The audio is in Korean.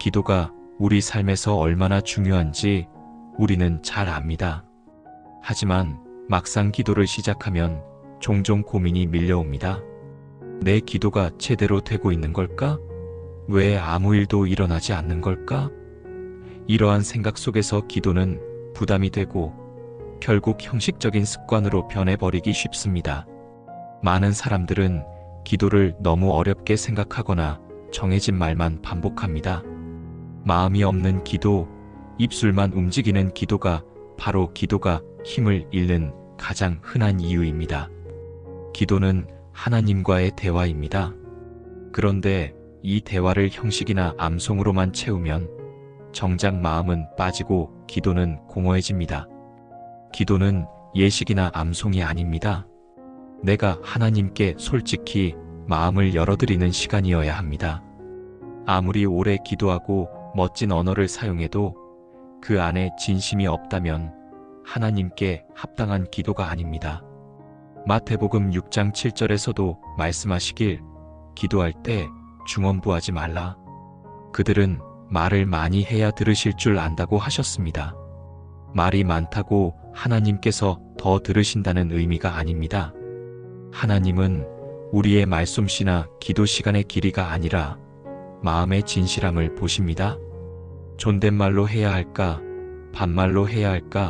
기도가 우리 삶에서 얼마나 중요한지 우리는 잘 압니다. 하지만 막상 기도를 시작하면 종종 고민이 밀려옵니다. 내 기도가 제대로 되고 있는 걸까? 왜 아무 일도 일어나지 않는 걸까? 이러한 생각 속에서 기도는 부담이 되고 결국 형식적인 습관으로 변해버리기 쉽습니다. 많은 사람들은 기도를 너무 어렵게 생각하거나 정해진 말만 반복합니다. 마음이 없는 기도, 입술만 움직이는 기도가 바로 기도가 힘을 잃는 가장 흔한 이유입니다. 기도는 하나님과의 대화입니다. 그런데 이 대화를 형식이나 암송으로만 채우면 정작 마음은 빠지고 기도는 공허해집니다. 기도는 예식이나 암송이 아닙니다. 내가 하나님께 솔직히 마음을 열어드리는 시간이어야 합니다. 아무리 오래 기도하고 멋진 언어를 사용해도 그 안에 진심이 없다면 하나님께 합당한 기도가 아닙니다. 마태복음 6장 7절에서도 말씀하시길 기도할 때 중언부하지 말라. 그들은 말을 많이 해야 들으실 줄 안다고 하셨습니다. 말이 많다고 하나님께서 더 들으신다는 의미가 아닙니다. 하나님은 우리의 말솜씨나 기도 시간의 길이가 아니라 마음의 진실함을 보십니다. 존댓말로 해야 할까, 반말로 해야 할까